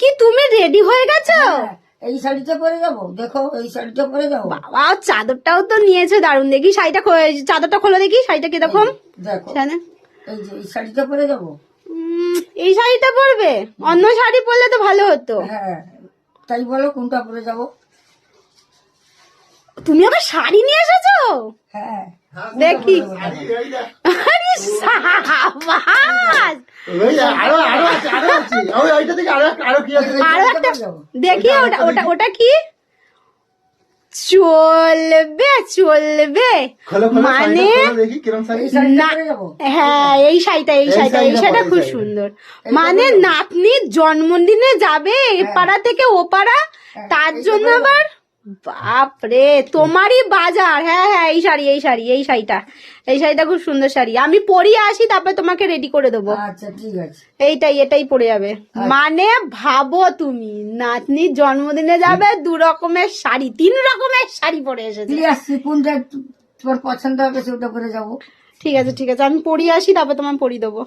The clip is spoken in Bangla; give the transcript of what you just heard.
কি তুমি রেডি হয়ে গেছো? হ্যাঁ, এই শাড়িটা পরে যাব। দেখো এই শাড়িটা পরে যাব। বাবা চাদরটাও তো নিয়েছে দারুণ দেখি শাড়িটা চাদরটা খোলো দেখি শাড়িটা কীরকম? দেখো এই যে এই শাড়িটা পরে যাব। এই শাড়িটা পরবে? অন্য শাড়ি পরলে তো ভালো হতো। হ্যাঁ তাই বলো কোনটা পরে যাব। তুমি আবার শাড়ি নিয়ে এসেছ? হ্যাঁ। দেখি। আরে, সাবাস! আরও আরও আছে আরও আছে। ওইটা থেকে আরও আরও কি আছে? আরও একটা দেখি ওটা ওটা ওটা কি? চলবে চলবে। মানে হ্যাঁ এই শাড়িটা এই শাড়িটা এই শাড়িটা খুব সুন্দর। মানে নাতনির জন্মদিনে যাবে এ পাড়া থেকে ও পাড়া হ্যাঁ, তার জন্য আবার বাপরে তোমারই বাজার। হ্যাঁ হ্যাঁ এই শাড়ি এই শাড়ি এই শাড়িটা। এই শাড়িটা খুব সুন্দর শাড়ি। আমি পরিয়ে আসি তারপরে তোমাকে রেডি করে দেবো। আচ্ছা ঠিক আছে। এইটাই এটাই পরে যাবে। মানে ভাবো তুমি নাতনির জন্মদিনে যাবে দু রকমের শাড়ি তিন রকমের শাড়ি পরে এসেছে। কোনটা তোমার পছন্দ হবে সেটা পরে যাব। ঠিক আছে ঠিক আছে আমি পরিয়ে আসি তারপর তোমার পরিয়ে দেবো।